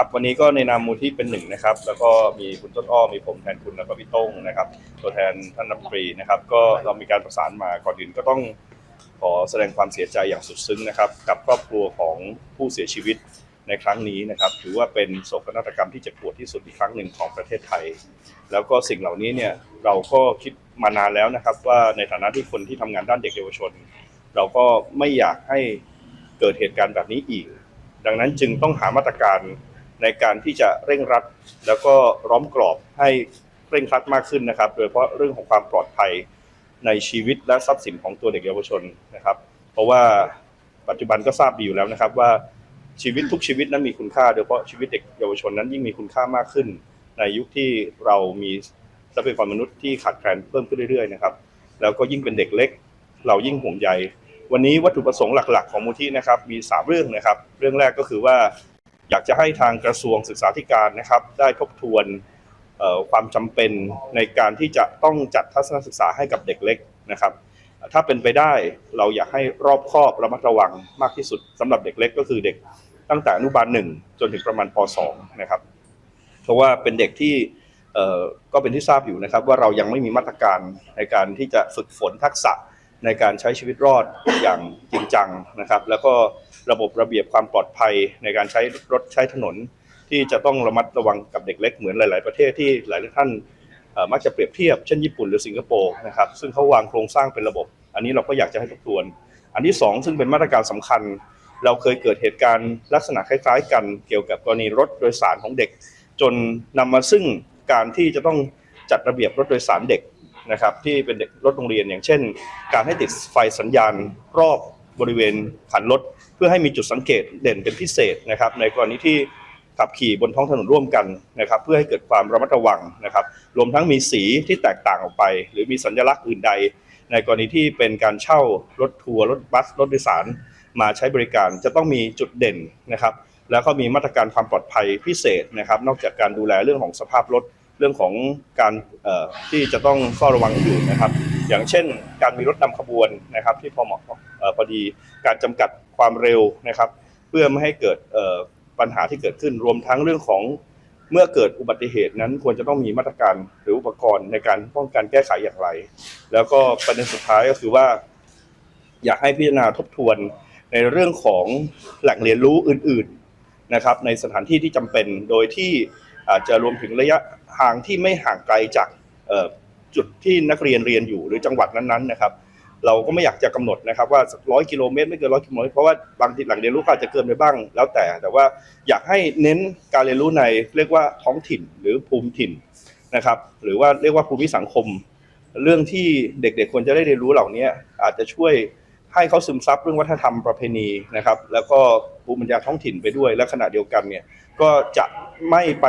ครับวันนี้ก็ในนามมูลที่เป็นหนึ่งนะครับ แล้วก็มีคุณต้นอ้อมีผมแทนคุณแล้วก็พี่โต้งนะครับ ตัวแทนท่านรัฐมนตรีนะครับ ก็เรามีการประสานมาก่อนอื่นก็ต้องขอแสดงความเสียใจอย่างสุดซึ้งนะครับ กับครอบครัวของผู้เสียชีวิตในครั้งนี้นะครับ ถือว่าเป็นโศกนาฏกรรมที่เจ็บปวดที่สุดอีกครั้งหนึ่งของประเทศไทย แล้วก็สิ่งเหล่านี้เนี่ยเราก็คิดมานานแล้วนะครับ ว่าในฐานะที่คนที่ทำงานด้านเด็กเยาวชน เราก็ไม่อยากให้เกิดเหตุการณ์แบบนี้อีก ดังนั้นจึงต้องหามาตรการ ในการที่จะเร่งรัด แล้วก็ร้อมกรอบให้เร่งครัดมากขึ้นนะครับ โดยเฉพาะเรื่องของความปลอดภัยในชีวิตและทรัพย์สินของตัวเด็กเยาวชนนะครับ เพราะว่าปัจจุบันก็ทราบดีอยู่แล้วนะครับ ว่าชีวิตทุกชีวิตนั้นมีคุณค่าโดยเฉพาะชีวิตเด็กเยาวชนนั้นยิ่งมีคุณค่ามากขึ้น ในยุคที่เรามีทรัพยากรมนุษย์ที่ขาดแคลนเพิ่มขึ้นเรื่อยๆนะครับแล้วก็ยิ่งเป็นเด็กเล็ก เรายิ่งห่วงใยวันนี้วัตถุประสงค์หลัก ๆ ของมูลที่นะครับมี 3 เรื่องนะครับ เรื่องแรกก็คือว่า อยากจะให้ทางกระทรวงศึกษาธิการนะครับ ได้ทบทวนความจำเป็นในการที่จะต้องจัดทัศนศึกษาให้กับเด็กเล็กนะครับ ถ้าเป็นไปได้เราอยากให้รอบครอบระมัดระวังมากที่สุดสำหรับเด็กเล็กก็คือเด็กตั้งแต่อนุบาลหนึ่งจนถึงประมาณป .2 นะครับ เพราะว่าเป็นเด็กที่ก็เป็นที่ทราบอยู่นะครับ ว่าเรายังไม่มีมาตรการในการที่จะฝึกฝนทักษะในการใช้ชีวิตรอดอย่างจริงจังนะครับ แล้วก็ ระบบระเบียบความปลอดภัยในการใช้รถใช้ถนน ที่จะต้องระมัดระวังกับเด็กเล็กเหมือนหลาย ๆ ประเทศที่หลายท่านมักจะเปรียบเทียบเช่นญี่ปุ่นหรือสิงคโปร์นะครับซึ่งเขาวางโครงสร้างเป็นระบบ อันนี้เราก็อยากจะให้ทบทวน อันที่สองซึ่งเป็นมาตรการสำคัญ เราเคยเกิดเหตุการณ์ลักษณะคล้าย ๆ กันเกี่ยวกับกรณีรถโดยสารของเด็ก จนนำมาซึ่งการที่จะต้องจัดระเบียบรถโดยสารเด็กนะครับที่เป็นรถโรงเรียนอย่างเช่น การให้ติดไฟสัญญาณรอบบริเวณขันรถ เพื่อให้มีจุดสังเกตเด่นเป็นพิเศษนะครับ ในกรณีที่ขับขี่บนท้องถนนร่วมกันนะครับ เพื่อให้เกิดความระมัดระวังนะครับ รวมทั้งมีสีที่แตกต่างออกไป หรือมีสัญลักษณ์อื่นใด ในกรณีที่เป็นการเช่ารถทัวร์รถบัสรถโดยสาร มาใช้บริการจะต้องมีจุดเด่นนะครับ แล้วก็มีมาตรการความปลอดภัยพิเศษนะครับ นอกจากการดูแลเรื่องของสภาพรถเรื่องของการที่จะต้องเฝ้าระวังอยู่นะครับ อย่างเช่น การมีรถนำขบวนนะครับ ที่พอเหมาะพอดีการจำกัด ความเร็วนะครับ เพื่อไม่ให้เกิดปัญหาที่เกิดขึ้นรวมทั้งเรื่องของเมื่อเกิดอุบัติเหตุนั้นควรจะต้องมีมาตรการหรืออุปกรณ์ในการป้องกันแก้ไขอย่างไร แล้วก็ประเด็นสุดท้ายก็คือว่า อยากให้พิจารณาทบทวนในเรื่องของแหล่งเรียนรู้อื่น ๆนะครับ ในสถานที่ที่จำเป็นโดยที่อาจจะรวมถึงระยะห่างที่ไม่ห่างไกลจากจุดที่นักเรียนเรียนอยู่หรือจังหวัดนั้นๆนะครับ เราก็ไม่อยากจะกำหนดนะครับว่าร้อยกิโลเมตรไม่เกินร้อยกิโลเมตรเพราะว่าบางทีหล่งเรียนรู้ก็อาจจะเกินไปบ้างแล้วแต่ แต่ว่าอยากให้เน้นการเรียนรู้ในเรียกว่าท้องถิ่นหรือภูมิถิ่นนะครับหรือว่าเรียกว่าภูมิสังคม เรื่องที่เด็กๆควรจะได้เรียนรู้เหล่านี้อาจจะช่วยให้เขาซึมซับเรื่องวัฒนธรรมประเพณีนะครับ แล้วก็ภูมิปัญญาท้องถิ่นไปด้วย และขณะเดียวกันเนี่ยก็จะไม่ไป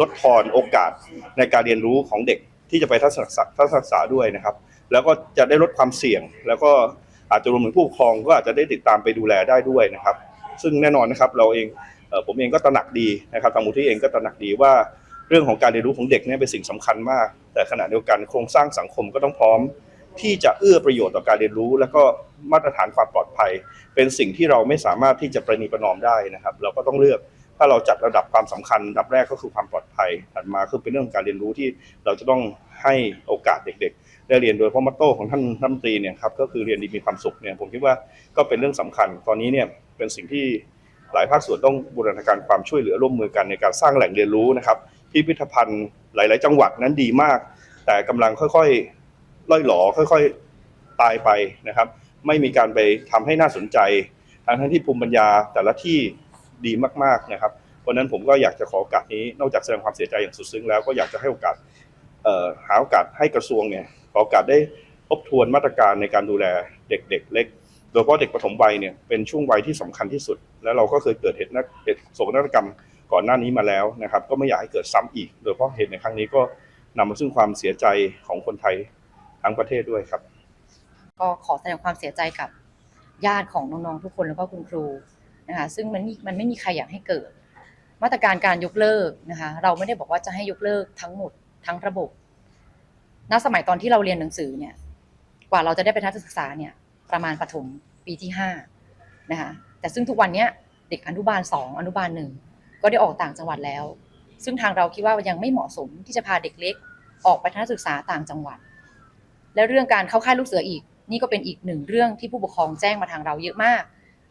ลดทอนโอกาสในการเรียนรู้ของเด็กที่จะไปทัศนศึกษาด้วยนะครับ แล้วก็จะได้ลดความเสี่ยง แล้วก็อาจจะรวมถึงผู้ปกครองก็อาจจะได้ติดตามไปดูแลได้ด้วยนะครับ ซึ่งแน่นอนนะครับเราเองผมเองก็ตระหนักดีนะครับทางมูลที่เองก็ตระหนักดีว่าเรื่องของการเรียนรู้ของเด็กเนี่ยเป็นสิ่งสำคัญมาก แต่ขณะเดียวกันโครงสร้างสังคมก็ต้องพร้อม ที่จะเอื้อประโยชน์ต่อการเรียนรู้ และก็มาตรฐานความปลอดภัย เป็นสิ่งที่เราไม่สามารถที่จะประนีประนอมได้นะครับ เราก็ต้องเลือก ถ้าเราจัดระดับความสำคัญอันดับแรกก็คือความปลอดภัยถัดมาคือเป็นเรื่องของการเรียนรู้ที่เราจะต้องให้โอกาสเด็ก ๆ ได้เรียนโดยเพราะมัตโต้ของท่านรัฐมนตรีเนี่ยครับก็คือเรียนดีมีความสุขเนี่ยผมคิดว่าก็เป็นเรื่องสำคัญ ตอนนี้เนี่ยเป็นสิ่งที่หลายภาคส่วนต้องบูรณาการความช่วยเหลือร่วมมือกันในการสร้างแหล่งเรียนรู้นะครับ พิพิธภัณฑ์หลาย ๆ จังหวัดนั้นดีมาก แต่กำลังค่อยๆล่อยหลอค่อย ๆ ตายไปนะครับ ไม่มีการไปทำให้น่าสนใจทั้งทั้งที่ภูมิปัญญาแต่ละที่ ดีมากๆนะครับเพราะนั้นผมก็อยากจะขอโอกาสนี้นอกจากแสดงความเสียใจอย่างสุดซึ้งแล้วก็อยากจะให้โอกาสหาโอกาสให้กระทรวงเนี่ยขอโอกาสได้ทบทวนมาตรการในการดูแลเด็ก ๆ เล็ก โดยเฉพาะเด็กปฐมวัยเนี่ยเป็นช่วงวัยที่สำคัญที่สุด แล้วเราก็เคยเกิดเหตุนักเหตุโศกนาฏกรรมก่อนหน้านี้มาแล้วนะครับ ก็ไม่อยากให้เกิดซ้ำอีก โดยเฉพาะเหตุในครั้งนี้ก็นำมาซึ่งความเสียใจของคนไทยทั้งประเทศด้วยครับ ก็ขอแสดงความเสียใจกับญาติของน้องๆทุกคนแล้วก็คุณครู นะคะซึ่งมันมันไม่มีใครอยากให้เกิด มาตรการการยกเลิกนะคะเราไม่ได้บอกว่าจะให้ยกเลิกทั้งหมดทั้งระบบณสมัยตอนที่เราเรียนหนังสือเนี่ยกว่าเราจะได้ไปทัศนศึกษาเนี่ยประมาณประถมปีที่ห้านะคะแต่ซึ่งทุกวันนี้เด็กอนุบาลสองอนุบาลหนึ่งก็ได้ออกต่างจังหวัดแล้ว ซึ่งทางเราคิดว่ายังไม่เหมาะสมที่จะพาเด็กเล็ก ออกไปทัศนศึกษาต่างจังหวัด และเรื่องการเข้าค่ายลูกเสืออีก นี่ก็เป็นอีกหนึ่งเรื่องที่ผู้ปกครองแจ้งมาทางเราเยอะมาก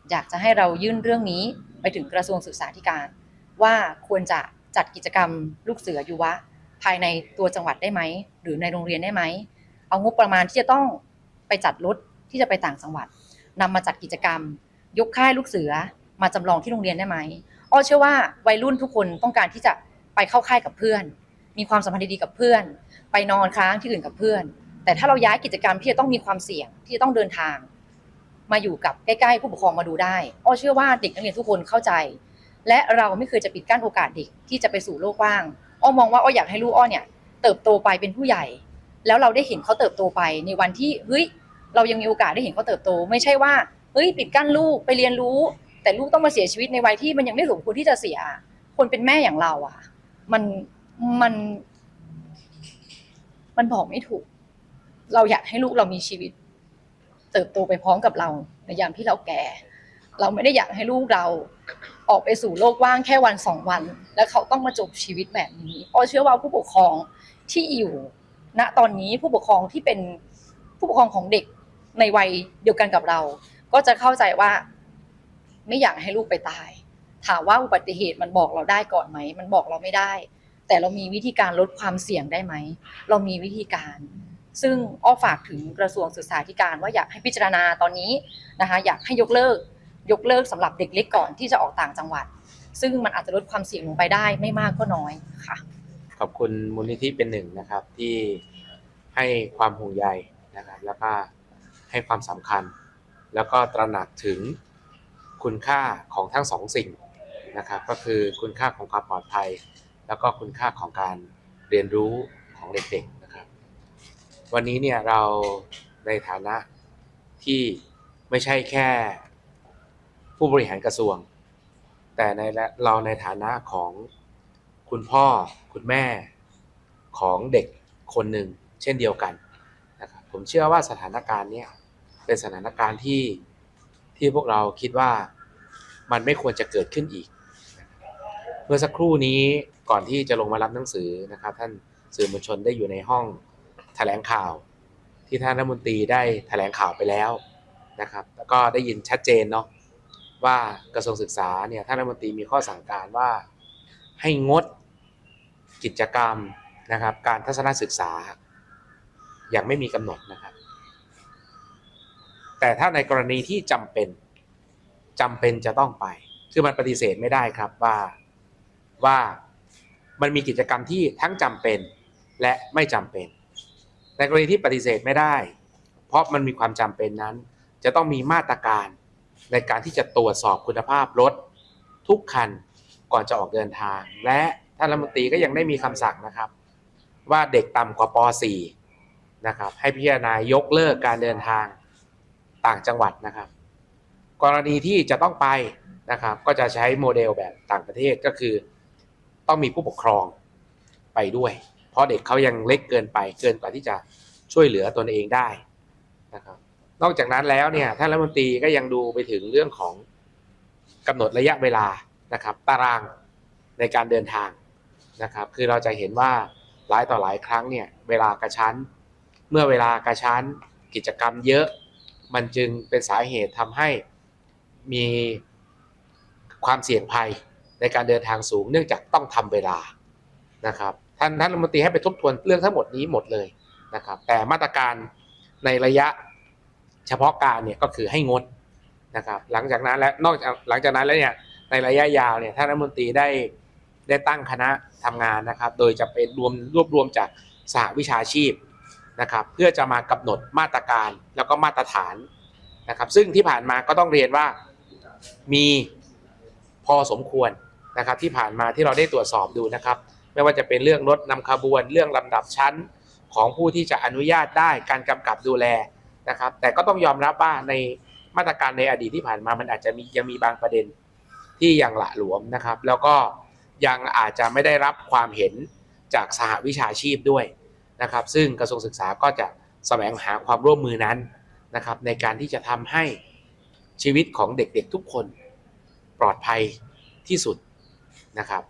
อยากจะให้เรายื่นเรื่องนี้ไปถึงกระทรวงศึกษาธิการ ว่าควรจะจัดกิจกรรมลูกเสือยุวะ ภายในตัวจังหวัดได้ไหม หรือในโรงเรียนได้ไหม เอางบประมาณที่จะต้องไปจัดรถที่จะไปต่างจังหวัดนำมาจัดกิจกรรม ยกค่ายลูกเสือมาจำลองที่โรงเรียนได้ไหมอ้อเชื่อว่าวัยรุ่นทุกคนต้องการที่จะไปเข้าค่ายกับเพื่อน มีความสัมพันธ์ดีๆกับเพื่อน ไปนอนค้างที่อื่นกับเพื่อน แต่ถ้าเราย้ายกิจกรรมที่จะต้องมีความเสี่ยงที่จะต้องเดินทาง มาอยู่กับใกล้ๆผู้ปกครองมาดูได้ อ้อเชื่อว่าเด็กนักเรียนทุกคนเข้าใจ และเราไม่เคยจะปิดกั้นโอกาสเด็กที่จะไปสู่โลกกว้าง อ้อมองว่าอ้ออยากให้ลูกอ้อเนี่ยเติบโตไปเป็นผู้ใหญ่ แล้วเราได้เห็นเขาเติบโตไปในวันที่เฮ้ยเรายังมีโอกาสได้เห็นเขาเติบโต ไม่ใช่ว่าเฮ้ยปิดกั้นลูกไปเรียนรู้ แต่ลูกต้องมาเสียชีวิตในวัยที่มันยังไม่สมควรที่จะเสีย คนเป็นแม่อย่างเราอะ มันมัน มันบอกไม่ถูก เราอยากให้ลูกเรามีชีวิต เติบโตไปพร้อมกับเราในยามที่เราแก่ เราไม่ได้อยากให้ลูกเราออกไปสู่โลกว่างแค่วันสองวัน แล้วเขาต้องมาจบชีวิตแบบนี้อ้อเชื่อว่าผู้ปกครองที่อยู่ ณตอนนี้ผู้ปกครองที่เป็นผู้ปกครองของเด็กในวัยเดียวกันกับเรา ก็จะเข้าใจว่า ไม่อยากให้ลูกไปตาย ถามว่าอุบัติเหตุมันบอกเราได้ก่อนไหม มันบอกเราไม่ได้ แต่เรามีวิธีการลดความเสี่ยงได้ไหม เรามีวิธีการ ซึ่งอ้อฝากถึงกระทรวงศึกษาธิการว่าอยากให้พิจารณาตอนนี้นะคะอยากให้ยกเลิกยกเลิกสำหรับเด็กเล็กก่อนที่จะออกต่างจังหวัด ซึ่งมันอาจจะลดความเสี่ยงลงไปได้ไม่มากก็น้อยค่ะ ขอบคุณมูลนิธิเป็นหนึ่งนะครับที่ให้ความห่วงใยนะครับแล้วก็ให้ความสำคัญ แล้วก็ตระหนักถึงคุณค่าของทั้งสองสิ่งนะครับก็คือคุณค่าของความปลอดภัย แล้วก็คุณค่าของการเรียนรู้ของเด็กๆ วันนี้เนี่ยเราในฐานะที่ไม่ใช่แค่ผู้บริหารกระทรวง แต่ในเราในฐานะของคุณพ่อคุณแม่ของเด็กคนหนึ่งเช่นเดียวกันนะครับผมเชื่อว่าสถานการณ์เนี้ยเป็นสถานการณ์ที่ที่พวกเราคิดว่ามันไม่ควรจะเกิดขึ้นอีก เมื่อสักครู่นี้ก่อนที่จะลงมารับหนังสือนะครับ ท่านสื่อมวลชนได้อยู่ในห้อง ถลงข่าวที่ท่านรัฐมนตรีได้แถลงข่าวไปแล้วนะครับ แล้วก็ได้ยินชัดเจนเนาะว่ากระทรวงศึกษาเนี่ยท่านรัฐมนตรีมีข้อสั่งการว่าให้งดกิจกรรมนะครับ การทัศนศึกษา อย่างไม่มีกำหนดนะครับ แต่ถ้าในกรณีที่จำเป็นจำเป็นจะต้องไป คือมันปฏิเสธไม่ได้ครับว่าว่ามันมีกิจกรรมที่ทั้งจำเป็นและไม่จำเป็น ในกรณีที่ปฏิเสธไม่ได้ เพราะมันมีความจำเป็นนั้น จะต้องมีมาตรการในการที่จะตรวจสอบคุณภาพรถทุกคันก่อนจะออกเดินทาง และท่านรัฐมนตรีก็ยังได้มีคำสั่งนะครับ ว่าเด็กต่ำกว่าป .4 นะครับ ให้พิจารณายกเลิกการเดินทางต่างจังหวัดนะครับ กรณีที่จะต้องไปนะครับ ก็จะใช้โมเดลแบบต่างประเทศก็คือ ต้องมีผู้ปกครองไปด้วย ราะเด็กเขายังเล็กเกินไปเกินกว่าที่จะช่วยเหลือตนเองได้นะครับ นอกจากนั้นแล้วเนี่ยท่านรัฐมนตรีก็ยังดูไปถึงเรื่องของกำหนดระยะเวลานะครับ ตารางในการเดินทางนะครับ คือเราจะเห็นว่าหลายต่อหลายครั้งเนี่ยเวลากระชั้น เมื่อเวลากระชั้นกิจกรรมเยอะ มันจึงเป็นสาเหตุทำให้มีความเสี่ยงภัยในการเดินทางสูงเนื่องจากต้องทำเวลานะครับ ท่านท่านรัฐมนตรีให้ไปทบทวนเรื่องทั้งหมดนี้หมดเลยนะครับ แต่มาตรการในระยะเฉพาะการเนี่ยก็คือให้งดนะครับ หลังจากนั้นและนอกจากหลังจากนั้นแล้วเนี่ยในระยะยาวเนี่ยท่านรัฐมนตรีได้ได้ตั้งคณะทำงานนะครับ โดยจะเป็นรวมรวบรวมจากสหวิชาชีพนะครับ เพื่อจะมากำหนดมาตรการแล้วก็มาตรฐานนะครับ ซึ่งที่ผ่านมาก็ต้องเรียนว่ามีพอสมควรนะครับที่ผ่านมาที่เราได้ตรวจสอบดูนะครับ ไม่ว่าจะเป็นเรื่องรถนำขบวน เรื่องลำดับชั้นของผู้ที่จะอนุญาตได้การกำกับดูแลนะครับ แต่ก็ต้องยอมรับว่าในมาตรการในอดีตที่ผ่านมามันอาจจะมียังมีบางประเด็นที่ยังหละหลวมนะครับ แล้วก็ยังอาจจะไม่ได้รับความเห็นจากสหวิชาชีพด้วยนะครับ ซึ่งกระทรวงศึกษาก็จะแสวงหาความร่วมมือนั้นนะครับ ในการที่จะทำให้ชีวิตของเด็กๆทุกคนปลอดภัยที่สุดนะครับ